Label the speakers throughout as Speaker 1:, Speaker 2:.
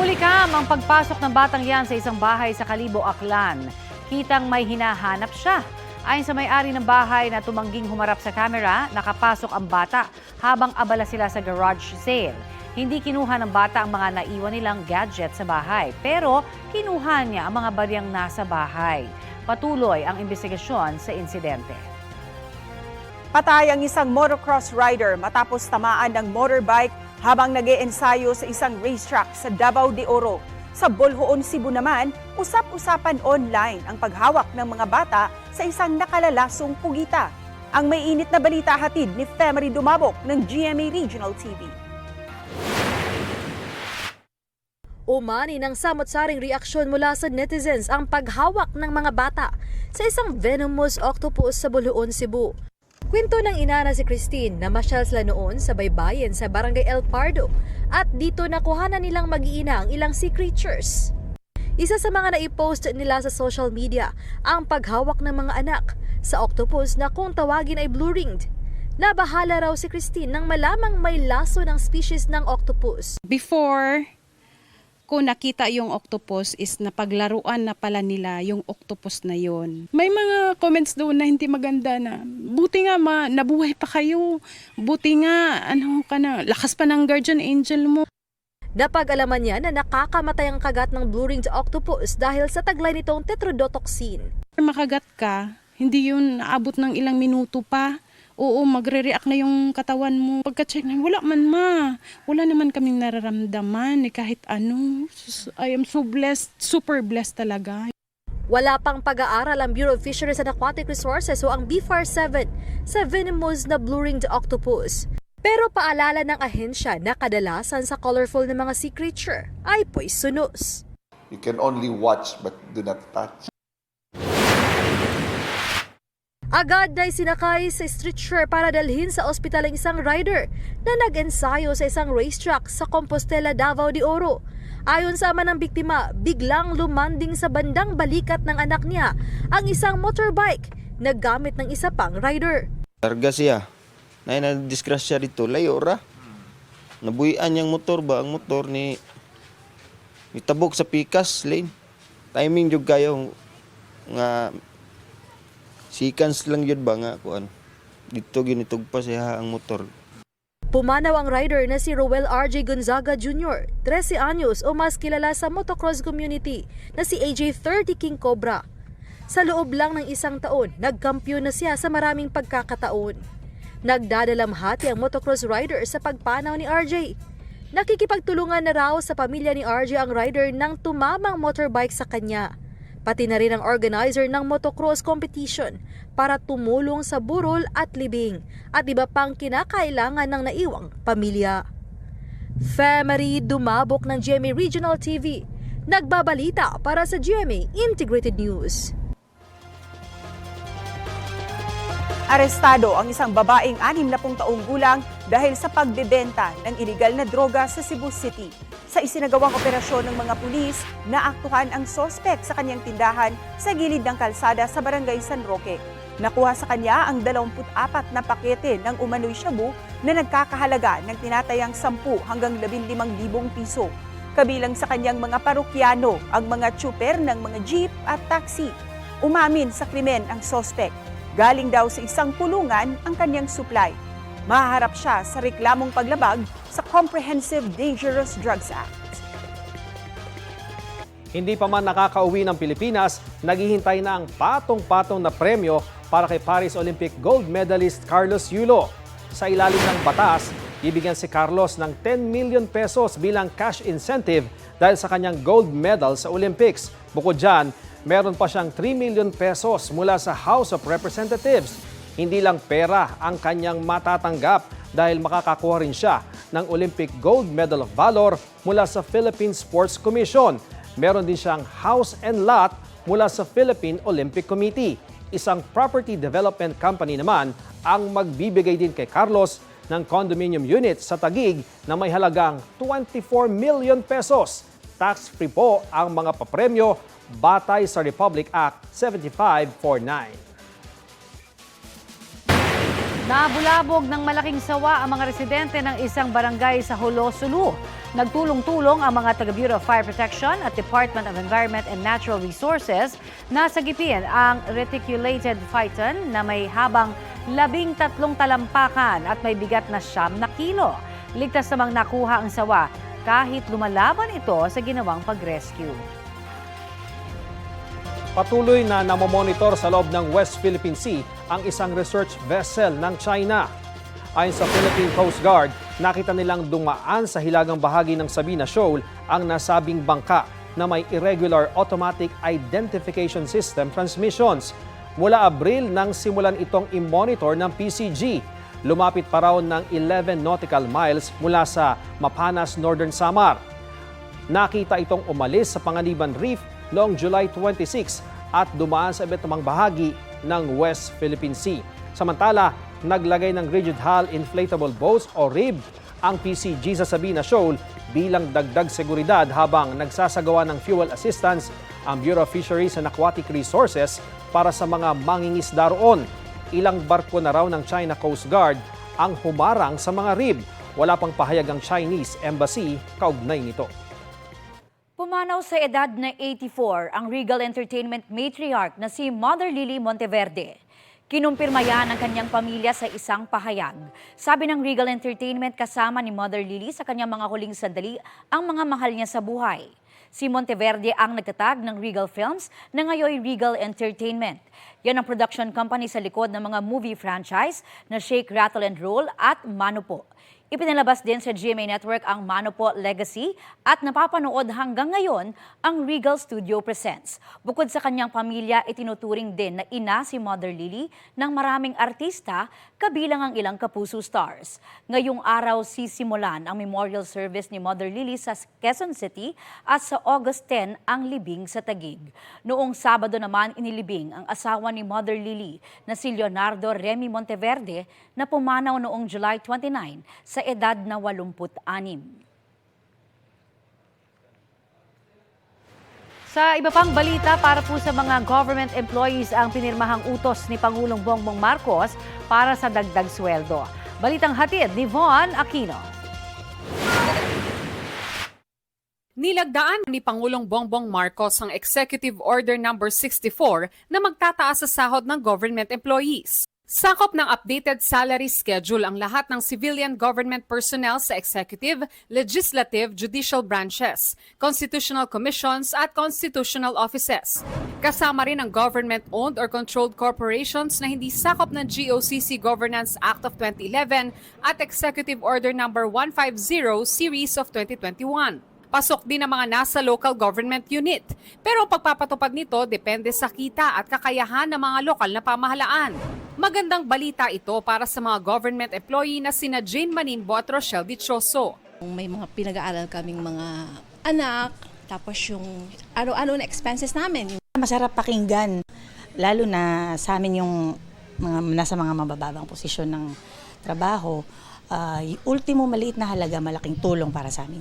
Speaker 1: Hulikam ang pagpasok ng batang yan sa isang bahay sa Kalibo, Aklan. Kitang may hinahanap siya. Ayon sa may-ari ng bahay na tumangging humarap sa kamera, nakapasok ang bata habang abala sila sa garage sale. Hindi kinuha ng bata ang mga naiwan nilang gadget sa bahay, pero kinuha niya ang mga bariyang nasa bahay. Patuloy ang investigasyon sa insidente.
Speaker 2: Patay ang isang motocross rider matapos tamaan ng motorbike habang nag ensayo sa isang racetrack sa Davao de Oro. Sa Bolhoon, Cebu naman, usap-usapan online ang paghawak ng mga bata sa isang nakalalasong pugita. Ang may init na balita hatid ni Femery Dumabok ng GMA Regional TV.
Speaker 3: Umani ng samot-saring reaksyon mula sa netizens ang paghawak ng mga bata sa isang venomous octopus sa Buluon, Cebu. Kwento ng ina na si Christine na masyal sila noon sa baybayin sa Barangay El Pardo at dito nakuhanan nilang mag-iina ang ilang sea creatures. Isa sa mga naipost nila sa social media ang paghawak ng mga anak sa octopus na kung tawagin ay blue-ringed. Nabahala raw si Christine nang malamang may laso ng species ng octopus.
Speaker 4: before ko nakita yung octopus is napaglaruan na pala nila yung octopus na yon. May mga comments doon na hindi maganda na buti nga ma, nabuhay pa kayo. Buti nga ano ka na, lakas pa ng guardian angel mo.
Speaker 3: Napag-alaman niya na nakakamatay ang kagat ng blue-ringed octopus dahil sa taglay nitong tetrodotoxin.
Speaker 4: Makagat ka, hindi yun naabot ng ilang minuto pa. Oo, magre-react na yung katawan mo. Pagka-check na, wala man ma. Wala naman kaming nararamdaman eh, kahit ano. I am so blessed, super blessed talaga.
Speaker 3: Wala pang pag-aaral ang Bureau of Fisheries and Aquatic Resources o ang BFAR-7 sa venomous na blue-ringed octopus. Pero paalala ng ahensya na kadalasan sa colorful na mga sea creature ay poisonous.
Speaker 5: You can only watch but do not touch.
Speaker 3: Agad na sinakay sa stretcher para dalhin sa ospital ang isang rider na nag-ensayo sa isang racetrack sa Compostela, Davao de Oro. Ayon sa ama ng biktima, biglang lumanding sa bandang balikat ng anak niya ang isang motorbike na gamit ng isa pang rider.
Speaker 6: Targa siya. Nay na disgrasya dito, layo ra. Nabuhian yung motor ba? Ang motor ni itabok sa pikas lane. Timing jud kayo nga seconds lang yun ba nga kuan. Dito ginitog pa siya ang motor.
Speaker 3: Pumanaw ang rider na si Roel RJ Gonzaga Jr., 13 anyos o mas kilala sa motocross community na si AJ 30 King Cobra. Sa loob lang ng isang taon, nagkampiyon na siya sa maraming pagkakataon. Nagdadalamhati ang motocross rider sa pagpanaw ni RJ. Nakikipagtulungan na raw sa pamilya ni RJ ang rider ng tumamang motorbike sa kanya. Pati na rin ang organizer ng motocross competition para tumulong sa burol at libing at iba pang kinakailangan ng naiwang pamilya. Femery Dumabok ng GMA Regional TV. Nagbabalita para sa GMA Integrated News.
Speaker 2: Arestado ang isang babaeng 60 taong gulang dahil sa pagbebenta ng iligal na droga sa Cebu City. Sa isinagawang operasyon ng mga pulis, naaktuhan ang sospek sa kanyang tindahan sa gilid ng kalsada sa barangay San Roque. Nakuha sa kanya ang 24 na pakete ng umano'y shabu na nagkakahalaga ng tinatayang 10 hanggang 15,000 piso. Kabilang sa kanyang mga parokyano ang mga tsuper ng mga jeep at taxi. Umamin sa krimen ang sospek. Galing daw sa isang pulungan ang kanyang supply. Mahaharap siya sa reklamong paglabag sa Comprehensive Dangerous Drugs Act.
Speaker 7: Hindi pa man nakakauwi ng Pilipinas, naghihintay na ang patong-patong na premyo para kay Paris Olympic gold medalist Carlos Yulo. Sa ilalim ng batas, bibigyan si Carlos ng 10 million pesos bilang cash incentive dahil sa kanyang gold medal sa Olympics. Bukod dyan, meron pa siyang 3 million pesos mula sa House of Representatives. Hindi lang pera ang kanyang matatanggap dahil makakakuha rin siya ng Olympic Gold Medal of Valor mula sa Philippine Sports Commission. Meron din siyang house and lot mula sa Philippine Olympic Committee. Isang property development company naman ang magbibigay din kay Carlos ng condominium unit sa Tagig na may halagang 24 million pesos. Tax-free po ang mga papremyo batay sa Republic Act 7549.
Speaker 1: Nabulabog ng malaking sawa ang mga residente ng isang barangay sa Hulo, Sulu. Nagtulong-tulong ang mga taga Bureau of Fire Protection at Department of Environment and Natural Resources na sagipin ang reticulated phyton na may habang labing tatlong talampakan at may bigat na siyam na kilo. Ligtas namang nakuha ang sawa kahit lumalaban ito sa ginawang pag-rescue.
Speaker 7: Patuloy na namomonitor sa loob ng West Philippine Sea ang isang research vessel ng China. Ayon sa Philippine Coast Guard, nakita nilang dumaan sa hilagang bahagi ng Sabina Shoal ang nasabing bangka na may irregular automatic identification system transmissions. Mula Abril nang simulan itong i-monitor ng PCG. Lumapit pa raw ng 11 nautical miles mula sa Mapanas, Northern Samar. Nakita itong umalis sa Panganiban Reef noong July 26 at dumaan sa iba't bahagi ng West Philippine Sea. Samantala, naglagay ng rigid hull inflatable boats o RIB ang PCG sa Sabina Shoal bilang dagdag seguridad habang nagsasagawa ng fuel assistance ang Bureau of Fisheries and Aquatic Resources para sa mga mangingisda roon. Ilang barko na raw ng China Coast Guard ang humarang sa mga RIB. Wala pang pahayag ang Chinese Embassy kaugnay nito.
Speaker 8: Pumanaw sa edad na 84 ang Regal Entertainment matriarch na si Mother Lily Monteverde. Kinumpirma yan ng kanyang pamilya sa isang pahayag. Sabi ng Regal Entertainment kasama ni Mother Lily sa kanyang mga huling sandali ang mga mahal niya sa buhay. Si Monteverde ang nagtatag ng Regal Films na ngayon Regal Entertainment. Yan ang production company sa likod ng mga movie franchise na Shake, Rattle and Roll at Mano Po. Ipinalabas din sa GMA Network ang Mano Po Legacy at napapanood hanggang ngayon ang Regal Studio Presents. Bukod sa kanyang pamilya, itinuturing din na ina si Mother Lily ng maraming artista, kabilang ang ilang kapuso stars. Ngayong araw sisimulan ang memorial service ni Mother Lily sa Quezon City at sa August 10 ang libing sa Tagig. Noong Sabado naman inilibing ang asawa ni Mother Lily na si Leonardo Remy Monteverde na pumanaw noong July 29 sa edad na 86.
Speaker 1: Sa iba pang balita para po sa mga government employees ang pinirmahang utos ni Pangulong Bongbong Marcos para sa dagdag sweldo. Balitang hatid ni Von Aquino.
Speaker 9: Nilagdaan ni Pangulong Bongbong Marcos ang Executive Order No. 64 na magtataas sa sahod ng government employees. Sakop ng updated salary schedule ang lahat ng civilian government personnel sa executive, legislative, judicial branches, constitutional commissions at constitutional offices. Kasama rin ang government-owned or controlled corporations na hindi sakop ng GOCC Governance Act of 2011 at Executive Order No. 150 Series of 2021. Pasok din ang mga nasa local government unit. Pero ang pagpapatupad nito depende sa kita at kakayahan ng mga lokal na pamahalaan. Magandang balita ito para sa mga government employee na sina Jane Manimbo at Rochelle Dichoso.
Speaker 10: May mga pinag-aaral kaming mga anak, tapos yung araw-araw na expenses namin.
Speaker 11: Masarap pakinggan, lalo na sa amin yung mga nasa mga mabababang posisyon ng trabaho. Uh, ultimo maliit na halaga, malaking tulong para sa amin.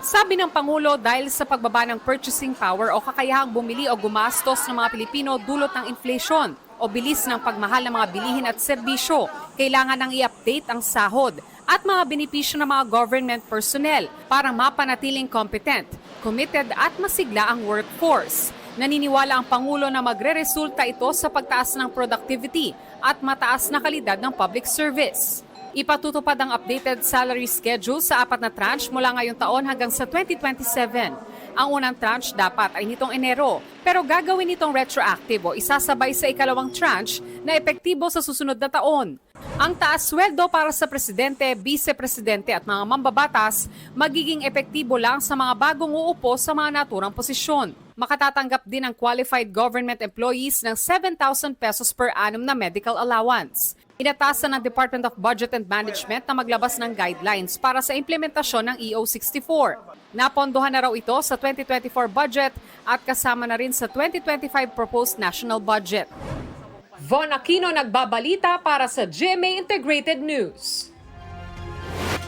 Speaker 9: Sabi ng Pangulo dahil sa pagbaba ng purchasing power o kakayahang bumili o gumastos ng mga Pilipino dulot ng inflation o bilis ng pagmahal ng mga bilihin at serbisyo, kailangan nang i-update ang sahod at mga benepisyo ng mga government personnel para mapanatiling competent, committed at masigla ang workforce. Naniniwala ang Pangulo na magre-resulta ito sa pagtaas ng productivity at mataas na kalidad ng public service. Ipatutupad ang updated salary schedule sa apat na tranche mula ngayong taon hanggang sa 2027. Ang unang tranche dapat ay nitong Enero, pero gagawin itong retroactive o isasabay sa ikalawang tranche na epektibo sa susunod na taon. Ang taas sweldo para sa presidente, vice-presidente at mga mambabatas magiging epektibo lang sa mga bagong uupo sa mga naturang posisyon. Makatatanggap din ang qualified government employees ng 7,000 pesos per annum na medical allowance. Inatasan ng Department of Budget and Management na maglabas ng guidelines para sa implementasyon ng E EO64. Napondohan na raw ito sa 2024 budget at kasama na rin sa 2025 proposed national budget. Von Aquino nagbabalita para sa GMA Integrated News.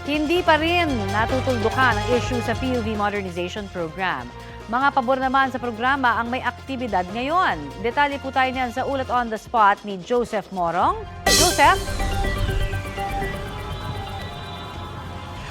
Speaker 1: Hindi pa rin natutuldukan ang issue sa PUV Modernization Program. Mga pabor naman sa programa ang may aktibidad ngayon. Detalye po tayo niyan sa ulat on the spot ni Joseph Morong. Joseph?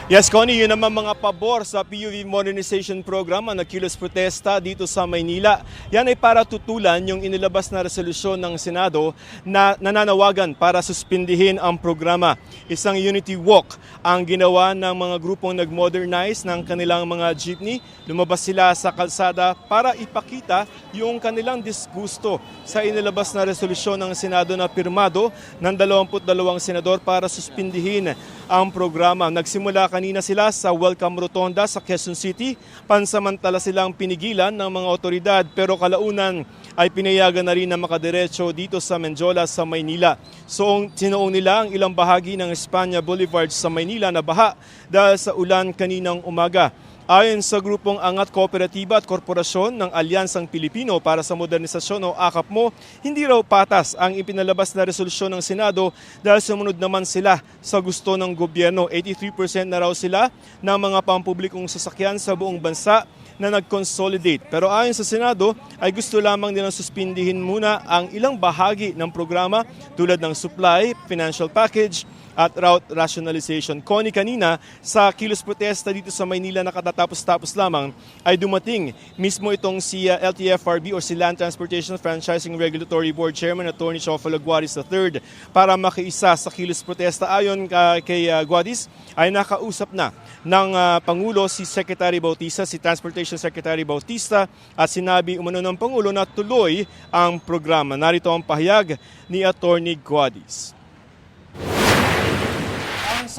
Speaker 12: Yes, Connie, yun naman mga pabor sa PUV Modernization Program ang nagkilos protesta dito sa Maynila. Yan ay para tutulan yung inilabas na resolusyon ng Senado na nananawagan para suspindihin ang programa. Isang unity walk ang ginawa ng mga grupong nag-modernize ng kanilang mga jeepney. Lumabas sila sa kalsada para ipakita yung kanilang disgusto sa inilabas na resolusyon ng Senado na pirmado ng 22 senador para suspindihin ang programa. Nagsimula kanina sila sa Welcome Rotonda sa Quezon City. Pansamantala silang pinigilan ng mga otoridad pero kalaunan ay pinayagan na rin na makadiretso dito sa Menjola sa Maynila. So sinuong nila ang ilang bahagi ng Espanya Boulevard sa Maynila na baha dahil sa ulan kaninang umaga. Ayon sa grupong Angat Kooperatiba at Korporasyon ng Alyansang Pilipino para sa Modernisasyon o AKAPMO, hindi raw patas ang ipinalabas na resolusyon ng Senado dahil sumunod naman sila sa gusto ng gobyerno. 83% na raw sila ng mga pampublikong sasakyan sa buong bansa na nag-consolidate. Pero ayon sa Senado ay gusto lamang nilang suspindihin muna ang ilang bahagi ng programa tulad ng supply, financial package, at route rationalization. Connie, kanina sa kilos protesta dito sa Maynila na katatapos-tapos lamang ay dumating mismo itong si uh, LTFRB or si Land Transportation Franchising Regulatory Board Chairman Attorney Chofalo Guadis III para makiisa sa kilos protesta. Ayon ka- kay uh, Guadis ay nakausap na ng uh, Pangulo si Secretary Bautista, si Transportation Secretary Bautista at sinabi umano ng Pangulo na tuloy ang programa. Narito ang pahayag ni Attorney Guadis.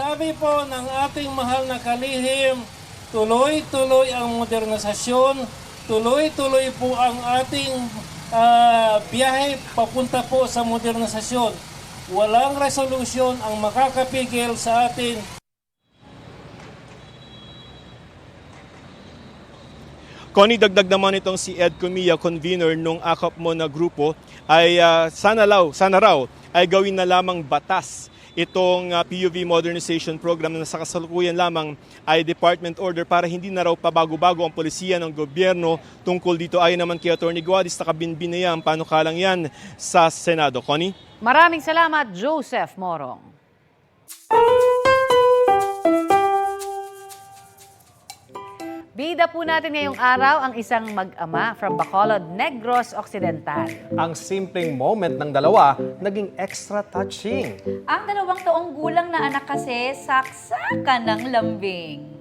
Speaker 13: Sabi po ng ating mahal na kalihim, tuloy-tuloy ang modernisasyon, tuloy-tuloy po ang ating ah, biyahe papunta po sa modernisasyon. Walang resolusyon ang makakapigil sa atin
Speaker 12: Connie, dagdag naman itong si Ed Comia, convener nung akap mo na grupo, ay ah, sana, raw, sana raw ay gawin na lamang batas itong ah, PUV modernization program na sa kasalukuyan lamang ay department order para hindi na raw pabago-bago ang polisiya ng gobyerno tungkol dito. Ayon naman kay Atty. Guadis, nakabinbin na yan, panukalang yan sa Senado. Connie?
Speaker 1: Maraming salamat, Joseph Morong. Bida po natin ngayong araw ang isang mag-ama from Bacolod, Negros Occidental.
Speaker 7: Ang simpleng moment ng dalawa naging extra touching.
Speaker 8: Ang dalawang taong gulang na anak kasi saksakan ng lambing.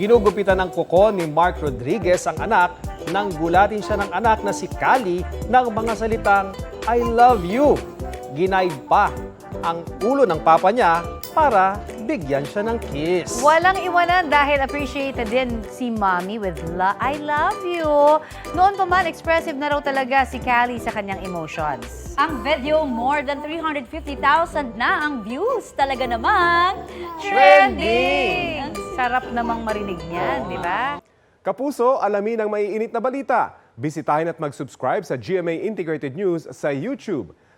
Speaker 7: Ginugupitan ng kuko ni Mark Rodriguez ang anak nang gulatin siya ng anak na si Kali ng mga salitang I love you. Ginaid pa ang ulo ng papa niya para bigyan siya ng kiss.
Speaker 1: Walang iwanan dahil appreciated din si Mommy with la I love you. Noon pa man, expressive na raw talaga si Callie sa kanyang emotions.
Speaker 8: Ang video, more than 350,000 na ang views. Talaga namang
Speaker 1: Trending! Sarap namang marinig niyan, di ba?
Speaker 14: Kapuso, alamin ang maiinit na balita. Bisitahin at mag-subscribe sa GMA Integrated News sa YouTube.